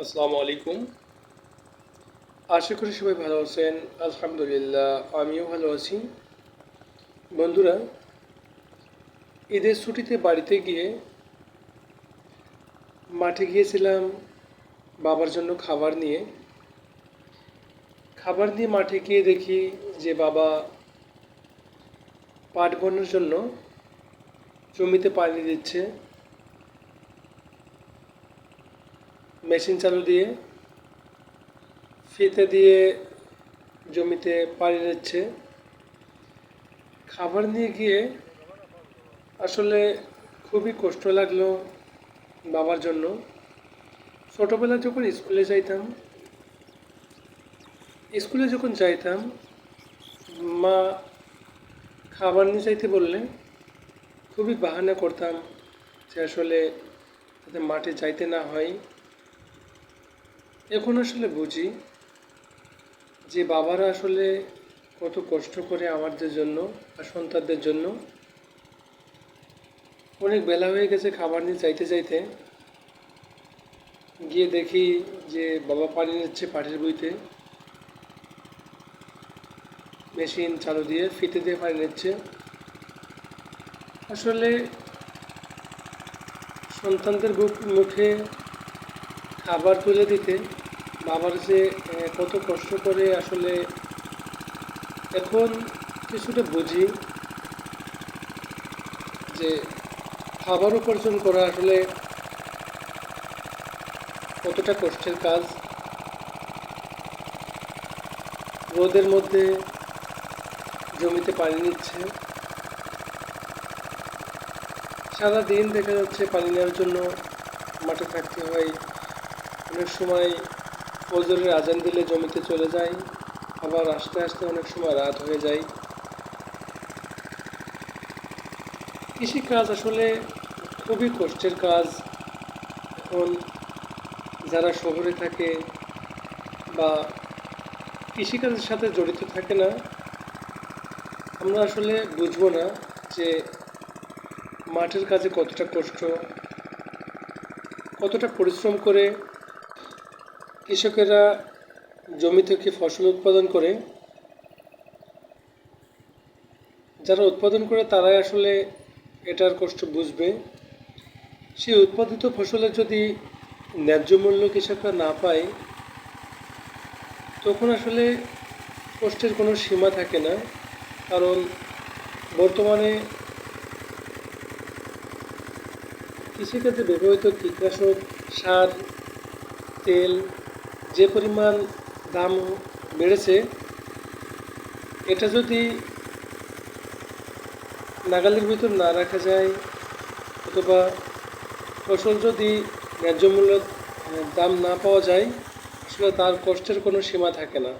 আসসালামু আলাইকুম। আশা করি সবাই ভালো আছেন। আলহামদুলিল্লাহ, আমিও ভালো আছি। বন্ধুরা, ঈদের ছুটিতে বাড়িতে গিয়ে মাঠে গিয়েছিলাম বাবার জন্য খাবার নিয়ে। খাবার নিয়ে মাঠে গিয়ে দেখি যে বাবা পাট বন্যার জন্য জমিতে পানি দিচ্ছে। মেশিন চালু দিয়ে, ফিতে দিয়ে জমিতে পানি দিচ্ছে খাবার নিয়ে গিয়ে আসলে খুবই কষ্ট লাগল বাবার জন্য। ছোটোবেলা যখন স্কুলে যাইতাম, স্কুলে যখন যাইতাম, মা খাবার নিয়ে যাইতে বললে খুবই বাহানা করতাম যে আসলে মাঠে যাইতে না হয়। এখন আসলে বুঝি যে বাবারা আসলে কত কষ্ট করে আমাদের জন্য আর সন্তানদের জন্য অনেক বেলা হয়ে গেছে খাবার নিয়ে চাইতে চাইতে গিয়ে দেখি যে বাবা পানি নিচ্ছে পাটের বইতে। মেশিন, চালু দিয়ে ফিতে দিয়ে পানি নিচ্ছে। আসলে সন্তানদের মুখে খাবার তুলে দিতে, বাবার যে কত কষ্ট করে আসলে এখন কিছুটা বুঝি যে খাবার উপার্জন করা আসলে কতটা কষ্টের কাজ। রোদের মধ্যে জমিতে পানি নিচ্ছে। সারা দিন দেখা যাচ্ছে পানি নেওয়ার জন্য মাঠে থাকতে হয়। অনেক সময় ফজরের আজান দিলে জমিতে চলে যায় আবার আস্তে আস্তে অনেক সময় রাত হয়ে যায়। কৃষিকাজ আসলে খুবই কষ্টের কাজ। এখন যারা শহরে থাকে বা কৃষিকাজের সাথে জড়িত থাকে না, আমরা আসলে বুঝব না যে মাঠের কাজে কতটা কষ্ট, কতটা পরিশ্রম করে কৃষকেরা জমি থেকে ফসল উৎপাদন করে, যারা উৎপাদন করে তারাই আসলে এটার কষ্ট বুঝবে। সেই উৎপাদিত ফসলের যদি ন্যায্য মূল্য কৃষকরা না পায়, তখন আসলে কষ্টের কোনো সীমা থাকে না। কারণ বর্তমানে কৃষিকাজে ব্যবহৃত কীটনাশক, সার, তেল যে পরিমাণ দাম বেড়েছে, এটা যদি নাগালের ভিতর না রাখা যায়, অথবা ফসল যদি ন্যায্য মূল্য দাম না পাওয়া যায়, আসলে তার কষ্টের কোনো সীমা থাকে না।